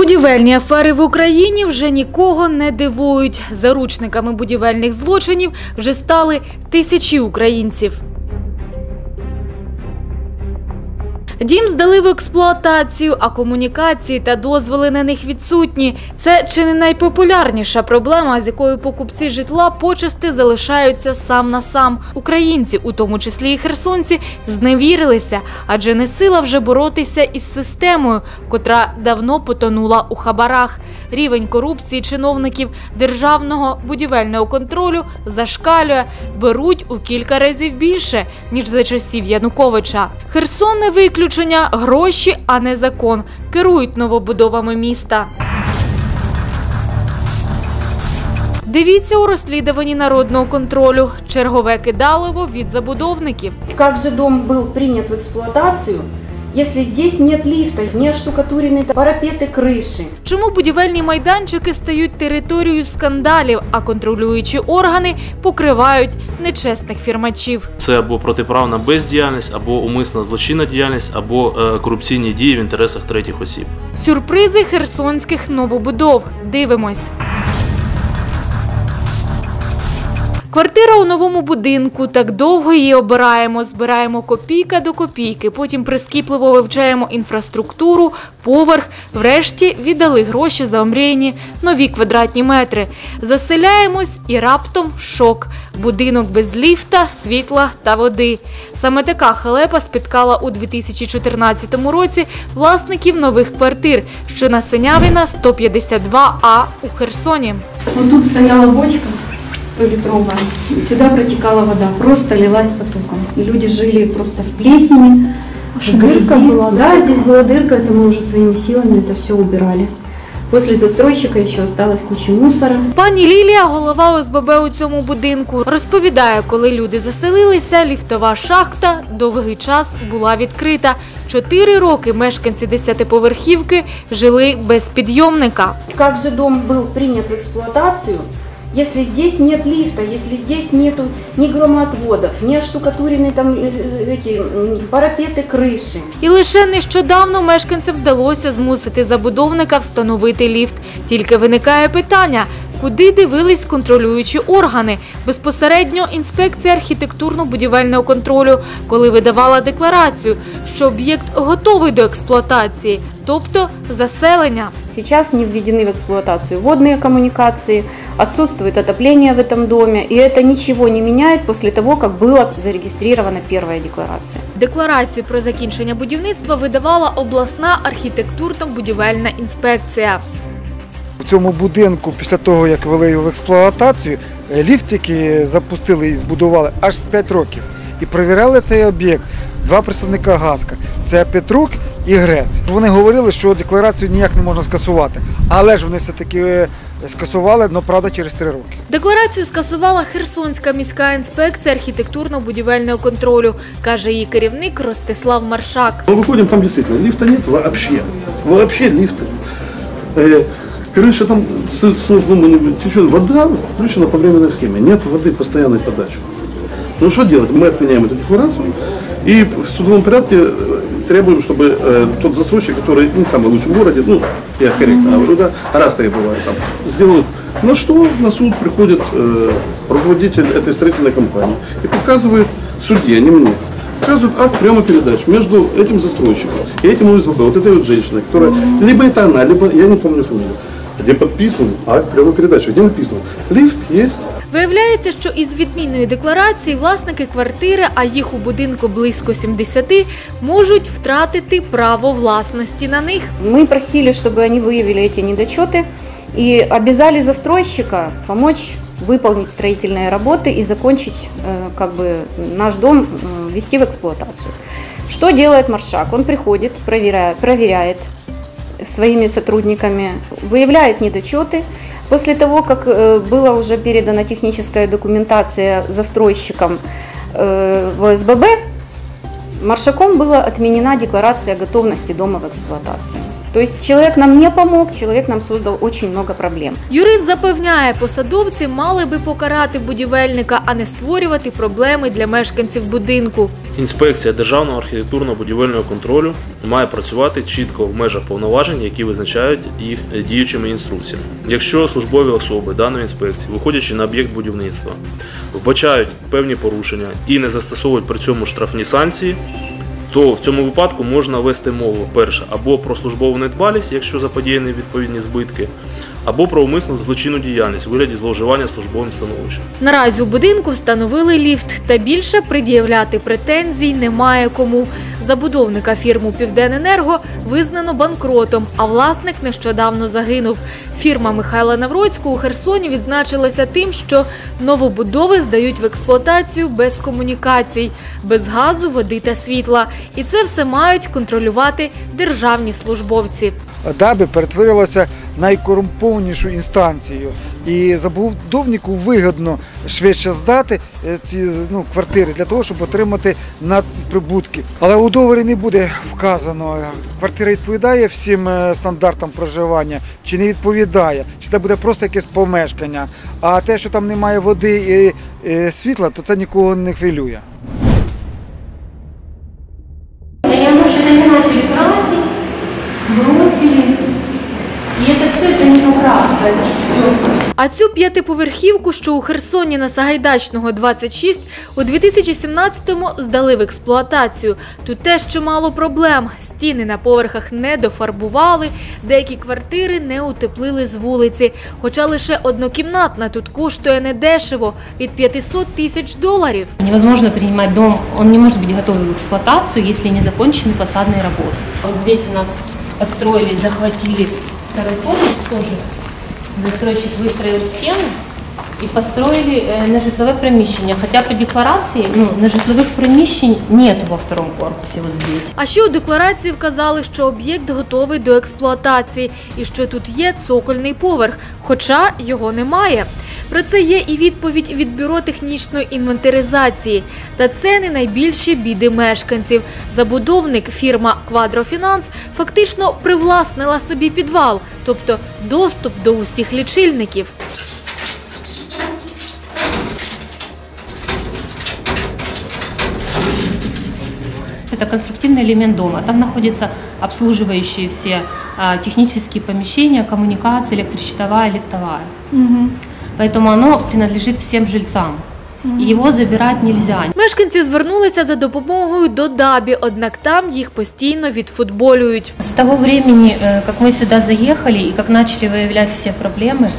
Будівельні афери в Україні вже нікого не дивують. Заручниками будівельних злочинів вже стали тисячі українців. Дім здали в експлуатацію, а комунікації та дозволи на них відсутні. Це чи не найпопулярніша проблема, з якою покупці житла почасти залишаються сам на сам. Українці, у тому числі і херсонці, зневірилися, адже не сила вже боротися із системою, котра давно потонула у хабарах. Рівень корупції чиновників державного будівельного контролю зашкалює, беруть у кілька разів більше ніж за часів Януковича. Херсон не виключення, гроші, а не закон. Керують новобудовами міста. Дивіться у розслідуванні народного контролю. Чергове кидалово від забудовників. Як же дом був прийнят в эксплуатацию, если здесь нет лифта, не оштукатурены парапеты крыши? Чому будівельні майданчики стають територією скандалів, а контролюючі органи покривають нечесних фірмачів? Це або протиправна бездіяльність, або умисна злочинна діяльність, або е, корупційні дії в інтересах третіх осіб. Сюрпризи херсонських новобудов. Дивимось. Квартира у новому будинку. Так довго її обираємо. Збираємо копійка до копійки. Потім прискіпливо вивчаємо інфраструктуру, поверх. Врешті віддали гроші за омріяні нові квадратні метри. Заселяємось і раптом шок. Будинок без ліфта, світла та води. Саме така халепа спіткала у 2014 році власників нових квартир, що на Синявіна 152А у Херсоні. Тут стояла бочка 100-литровая, и сюда протекала вода, просто лилась потоком. И люди жили просто в плесени, в грязи. была, да? Да, здесь была дырка, это мы уже своими силами это все убирали. После застройщика еще осталась куча мусора. Пані Лілія, голова ОСББ у цьому будинку, розповідає, коли люди заселилися, ліфтова шахта довгий час була відкрита. Чотири роки мешканці десятиповерхівки жили без підйомника. Как же дом был принят в эксплуатацию, если здесь нет лифта, если здесь нету ни громоотводов, ни оштукатурены там э, эти м, парапеты крыши? І лише нещодавно мешканцям вдалося змусити забудовника встановити ліфт. Тільки виникає питання, куди дивились контролюючі органи? Безпосередньо інспекція архітектурно-будівельного контролю, коли видавала декларацію, що об'єкт готовий до експлуатації, тобто заселення. Сейчас не введены в эксплуатацию водные коммуникации, отсутствует отопление в этом доме, и это ничего не меняет после того, как была зарегистрирована первая декларация. Декларацію про закінчення будівництва видавала обласна архітектурно-будівельна інспекція. В цьому будинку, після того, як ввели його в експлуатацію, е, ліфт, який запустили і збудували аж з 5 років. І перевіряли цей об'єкт два представника ГАСКа. Це Петрук і Грець. Вони говорили, що декларацію ніяк не можна скасувати. Але ж вони все-таки е, скасували, але правда через 3 роки. Декларацію скасувала Херсонська міська інспекція архітектурно-будівельного контролю, каже її керівник Ростислав Маршак. Мы выходим, там действительно лифта нет вообще. Вообще лифта нет. Э, крыша там с, с, ну, течет вода, включена по временной схеме. Нет воды постоянной подачи. Ну что делать? Мы отменяем эту декларацию и в судовом порядке э, требуем, чтобы э, тот застройщик, который не самый лучший в городе, ну, я корректно говорю, да, раз так и бывает, там, сделают. На что на суд приходит э, руководитель этой строительной компании и показывает судье, не мне, показывают акт приема передач между этим застройщиком и этим ОСББ, вот этой вот женщиной, которая, либо это она, либо, я не помню фамилию, где подписан акт приема передачи, где написано, лифт есть, Виявляється, що із відмінної декларації власники квартири, а їх у будинку близько 70, можуть втратити право власності на них. Мы просили, чтобы они выявили эти недочеты и обязали застройщика помочь выполнить строительные работы и закончить э, как бы наш дом э, ввести в эксплуатацию. Что делает Маршак? Он приходит, проверяет, проверяет своими сотрудниками, выявляет недочеты. После того, как э, была уже передана техническая документация застройщикам э, в СББ, Маршаком была отменена декларация о готовности дома в эксплуатацию. То есть человек нам не помог, человек нам создал очень много проблем. Юрист запевняє, посадовці мали би покарати будівельника, а не створювати проблеми для мешканців будинку. Інспекція державного архітектурно-будівельного контролю має працювати чітко в межах повноважень, які визначають їх діючими інструкціями. Якщо службові особи даної інспекції, виходячи на об'єкт будівництва, вбачають певні порушення і не застосовують при цьому штрафні санкції, то в цьому випадку можна вести мову перше або про службову недбалість, якщо заподіяні відповідні збитки, або про умисну злочинну діяльність у вигляді зловживання службовим становищем. Наразі у будинку встановили ліфт, та більше пред'являти претензій немає кому. Забудовника фірму Південенерго визнано банкротом, а власник нещодавно загинув. Фірма Михайла Навроцького у Херсоні відзначилася тим, що новобудови здають в експлуатацію без комунікацій, без газу, води та світла. І це все мають контролювати державні службовці. ДАБІ перетворилося в найкорумпованішу інстанцію. І забудовнику вигідно швидше здати е, ці ну, квартири для того, щоб отримати надприбутки. Але у договорі не буде вказано, е, квартира відповідає всім е, стандартам проживання чи не відповідає, чи це буде просто якесь помешкання. А те, що там немає води і світла, то це нікого не хвилює. А цю п'ятиповерхівку, що у Херсоні на Сагайдачного 26, у 2017-му здали в експлуатацію. Тут теж чимало проблем. Стіни на поверхах не дофарбували, деякі квартири не утеплили з вулиці. Хоча лише однокімнатна тут коштує недешево – від 500 тисяч доларів. Невозможно принимать дом, он не может быть готов в эксплуатацию, если не закончены фасадные работы. Вот здесь у нас построились, захватили второй корпус тоже. Застройщик выстроил стену и построили э, на житловое помещение. Хотя по декларации ну, на житловых помещений нету во втором корпусе вот здесь. А ще у декларації вказали, що об'єкт готовий до експлуатації і що тут є цокольний поверх, хоча його немає. Про це є і відповідь від бюро технічної інвентаризації. Та це не найбільші біди мешканців. Забудовник фірма Квадрофінанс фактично привласнила собі підвал, тобто доступ до усіх лічильників. Это конструктивный элемент дома. Там находятся обслуживающие все а, технические помещения, коммуникации, электрощитовая, лифтовая. Поэтому оно принадлежит всем жильцам. И Его забирать нельзя. Мешканці звернулися за допомогою до ДАБІ, однак там їх постійно відфутболюють. С того времени, э, как мы сюда заехали и как начали выявлять все проблемы,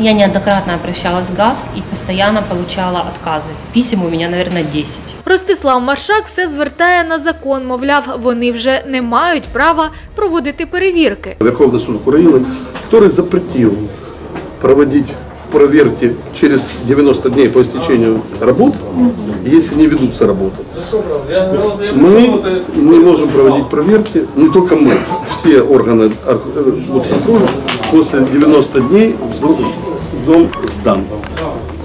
я неоднократно обращалась в ГАСК и постоянно получала отказы. Писем у меня, наверное, 10. Ростислав Маршак все звертає на закон, мовляв, вони вже не мають права проводити перевірки. Верховный суд Украины, который запретил проводить проверки через 90 дней по истечению работ, если не ведутся работы. Мы не можем проводить проверки, не только мы, все органы э, контроля после 90 дней дом сдан.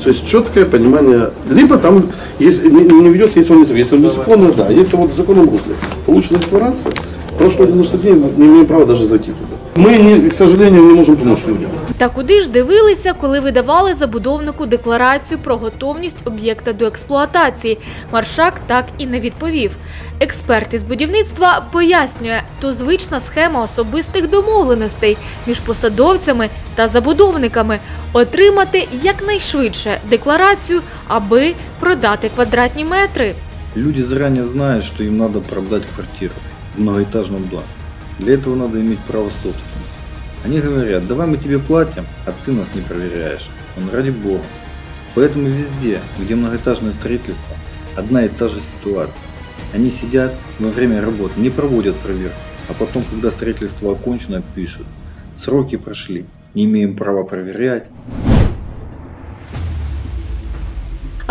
То есть четкое понимание, либо там если не, не ведется, если он не если он незаконно, да, если вот в законном русле получена декларация, прошло 90 дней, не имеем права даже зайти туда. Мы, не, к сожалению, не можем помочь людям. Та куди ж дивилися, коли видавали забудовнику декларацію про готовність об'єкта до експлуатації? Маршак так і не відповів. Експерт із будівництва пояснює, то звична схема особистих домовленостей між посадовцями та забудовниками отримати якнайшвидше декларацію, аби продати квадратні метри. Люди заранее знают, что им надо продать квартиру в многоэтажном доме. Для этого надо иметь право собственности. Они говорят, давай мы тебе платим, а ты нас не проверяешь. Он ради бога. Поэтому везде, где многоэтажное строительство, одна и та же ситуация. Они сидят во время работы, не проводят проверку, а потом, когда строительство окончено, пишут. Сроки прошли, не имеем права проверять,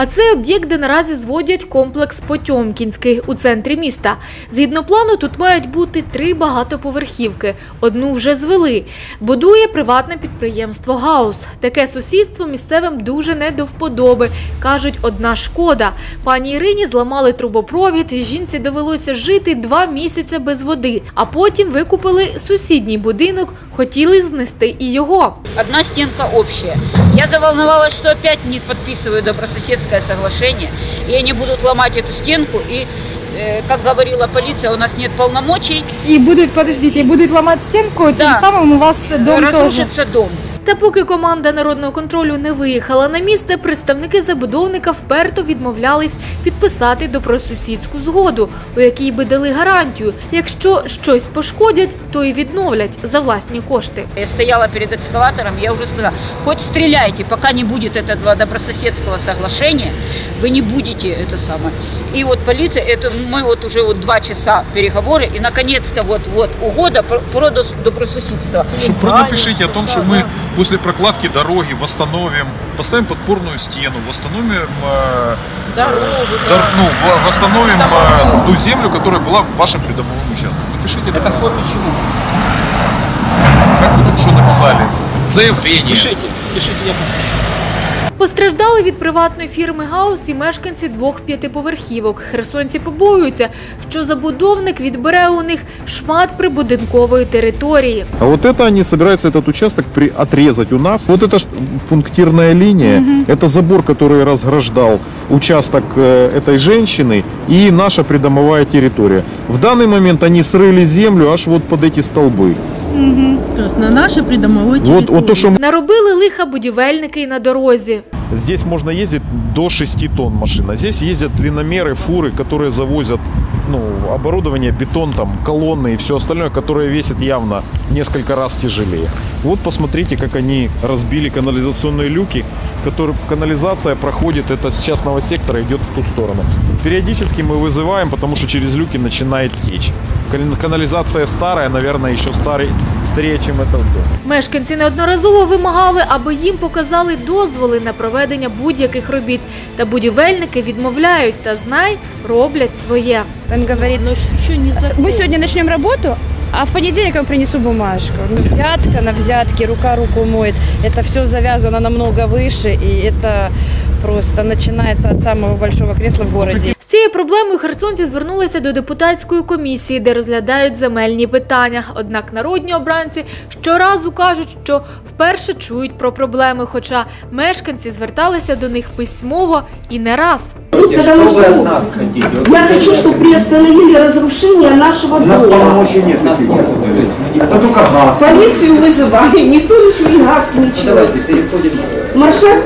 А це об'єкт, де наразі зводять комплекс Потьомкінський у центрі міста. Згідно плану, тут мають бути три багатоповерхівки. Одну вже звели. Будує приватне підприємство Гаус. Таке сусідство місцевим дуже не до вподоби. Кажуть, одна шкода. Пані Ірині зламали трубопровід, жінці довелося жити два місяці без води. А потім викупили сусідній будинок, хотіли знести і його. Одна стенка общая. Я заволновалась, что опять не подписываю добрососедское соглашение, и они будут ломать эту стенку. И, э, как говорила полиция, у нас нет полномочий, И будут, подождите, будут ломать стенку, тем Да. самым у вас дом тоже. разрушится дом. Та поки команда народного контролю не виїхала на місце, представники забудовника вперто відмовлялись підписати добросусідську згоду, у якій би дали гарантію, якщо щось пошкодять, то й відновлять за власні кошти. Я стояла перед экскаватором, я уже сказала, хоть стреляйте, пока не будет этого добрососедского соглашения, вы не будете это самое. И вот полиция, это мы вот уже вот два часа переговоры, и наконец-то вот, вот угода про, про дос- добрососедство. Что напишите о том, что мы после прокладки дороги восстановим, поставим подпорную стену, восстановим, э, Дорогу, дор- ну, в- восстановим э, ту землю, которая была в вашем придомовом участке. Напишите это. форме чего? Как вы тут что написали? Заявление. пишите, я подпишу. Постраждали від приватної фірми Гаус і мешканці двох п'ятиповерхівок. Херсонці побоюються, що забудовник відбере у них шмат прибудинкової території. А вот это они собираются этот участок при... отрезать у нас. Вот это ж пунктирная линия, это забор, который разграждал участок э, этой женщины и наша придомовая территория. В данный момент они срыли землю аж вот под эти столбы. То есть на нашей придомовой Вот, вот то, что мы- Наробили лиха будівельники й на дорозі. Здесь можно ездить до 6 тонн машина. Здесь ездят длинномеры, фуры, которые завозят ну, оборудование, бетон, там, колонны и все остальное, которое весит явно несколько раз тяжелее. Вот посмотрите, как они разбили канализационные люки, которые канализация проходит, это с частного сектора идет в ту сторону. Периодически мы вызываем, потому что через люки начинает течь. Кан- Канализация старая, наверное, еще старый, старее, чем этот дом. Мешканці неодноразово вимагали, аби їм показали дозволи на проведення будь-яких робіт. Та будівельники відмовляють та знай роблять своє. Он говорит, Но еще не за... мы сегодня начнем работу, а в понедельник я вам принесу бумажку. Ну, Взятка на взятке, рука руку моет. Это все завязано намного выше, и это просто начинается от самого большого кресла в городе. З цією проблемою херсонці звернулися до депутатської комісії, де розглядають земельні питання. Однак народні обранці щоразу кажуть, що вперше чують про проблеми, хоча мешканці зверталися до них письмово і не раз. Потому что я хочу, чтобы приостановили разрушение нашего дома. нет. Нас нет. Это только газ. Полицию вызываем, никто ничего не газ, ничего. Маршак...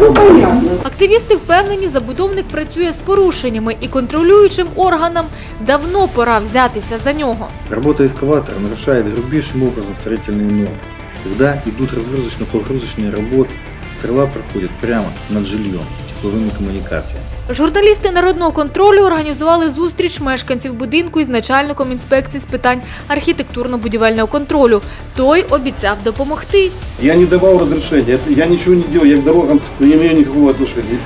Ну, понятно. Активісти впевнені, забудовник працює з порушеннями і контролюючим органам давно пора взятися за нього. Работа эскаватора нарушает грубейшим образом строительные нормы. Когда идут разгрузочно-погрузочные работы, стрела проходит прямо над жильем, тепловыми коммуникациями. Журналісти народного контролю організували зустріч мешканців будинку із начальником інспекції з питань архітектурно-будівельного контролю. Той обіцяв допомогти. Я не давал разрешения, это- я ничего не делал, я к дорогам не имею никакого отношения.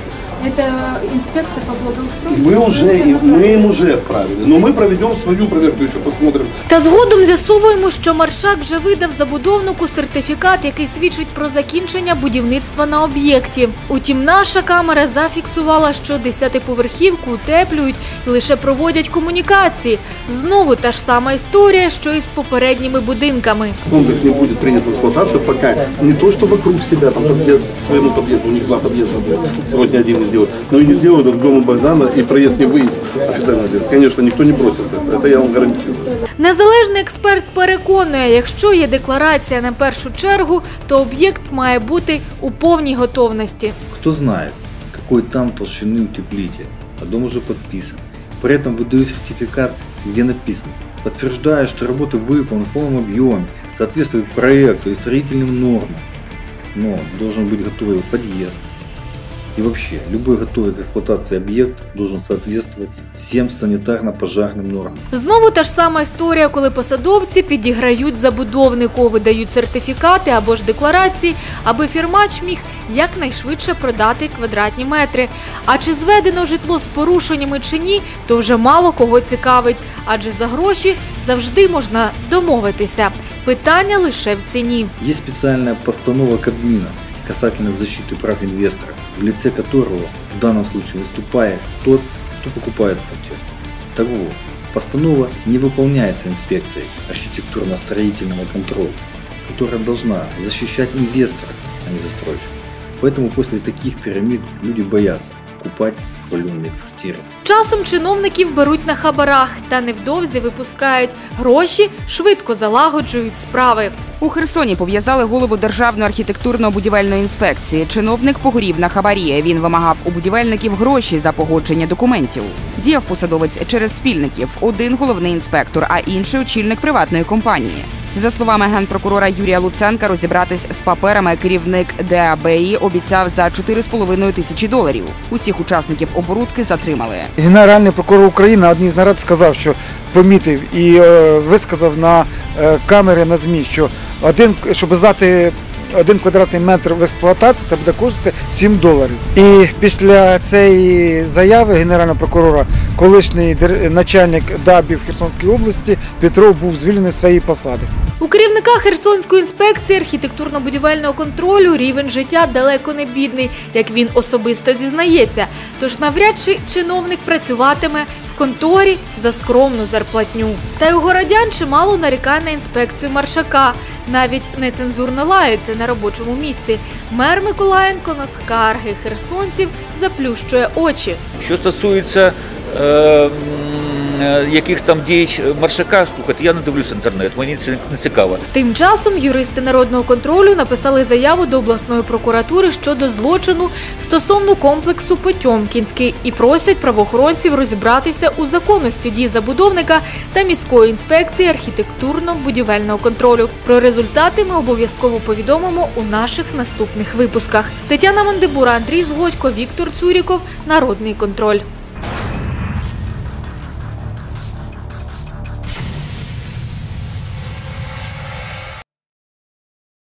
Це інспекція по благоустройству. Мы уже, и- мы им уже отправили, но мы проведем свою проверку, еще посмотрим. Та згодом з'ясовуємо, що Маршак вже видав забудовнику сертифікат, який свідчить про закінчення будівництва на об'єкті. Утім, наша камера зафіксувала, що десятиповерхівку утеплюють і лише проводять комунікації. Знову та ж сама історія, що і з попередніми будинками. Комплекс не будет принят в эксплуатацию, пока не то, что вокруг себя, там подъезд, к своему подъезду, у них два подъезда будет, сегодня один не сделают, но и не сделают к дому Богдана и проезд не выезд официально делать. Конечно, никто не бросит это, это я вам гарантирую. Незалежний експерт переконує, якщо є декларація на першу чергу, то об'єкт має бути у повній готовності. Кто знает, какой там толщины утеплитель, а дом уже подписан. При этом выдаю сертификат, где написано «Подтверждаю, что работы выполнены в полном объеме, соответствуют проекту и строительным нормам». Но должен быть готовый подъезд, И вообще, любой готовый к эксплуатации объект должен соответствовать всем санитарно-пожарным нормам. Знову та ж сама історія, коли посадовці підіграють забудовнику, видають сертифікати або ж декларації, аби фірмач міг якнайшвидше продати квадратні метри. А чи зведено житло з порушеннями чи ні, то вже мало кого цікавить, адже за гроші завжди можна домовитися. Питання лише в ціні. Есть специальная постанова Кабмина касательно защиты прав инвестора, в лице которого в данном случае выступает тот, кто покупает квартиру. Вот, постанова не выполняется инспекцией архитектурно-строительного контроля, которая должна защищать инвестора, а не застройщика. Поэтому после таких пирамид люди боятся покупать хваленные квартиры. Часом чиновників беруть на хабарах та невдовзі випускають гроші, швидко залагоджують справи. У Херсоні пов'язали голову Державної архітектурно-будівельної інспекції. Чиновник погорів на хабарі. Він вимагав у будівельників гроші за погодження документів. Діяв посадовець через спільників. Один головний інспектор, а інший очільник приватної компанії. За словами генпрокурора Юрія Луценка, розібратись з паперами керівник ДАБІ обіцяв за 4,5 тисячі доларів. Усіх учасників оборудки затримали. Генеральний прокурор України одній з нарад сказав, що помітив і е, висказав на е, камери на ЗМІ, що один, щоб здати один квадратний метр в експлуатацію, це буде коштувати 7 доларів. І після цієї заяви генерального прокурора, колишній начальник ДАБІ в Херсонській області Петров був звільнений з своєї посади. У керівника Херсонської інспекції архітектурно-будівельного контролю рівень життя далеко не бідний, як він особисто зізнається. Тож навряд чи чиновник працюватиме в конторі за скромну зарплатню. Та й у городян чимало нарікає на інспекцію Маршака. Навіть нецензурно лається на робочому місці. Мер Миколаєнко на скарги херсонців заплющує очі. Що стосується е, е, якихось там дій маршака, слухайте, я не дивлюсь інтернет, мені це не цікаво. Тим часом юристи народного контролю написали заяву до обласної прокуратури щодо злочину стосовно комплексу Потьомкінський і просять правоохоронців розібратися у законності дій забудовника та міської інспекції архітектурно-будівельного контролю. Про результати ми обов'язково повідомимо у наших наступних випусках. Тетяна Мандибура, Андрій Згодько, Віктор Цуріков. Народний контроль.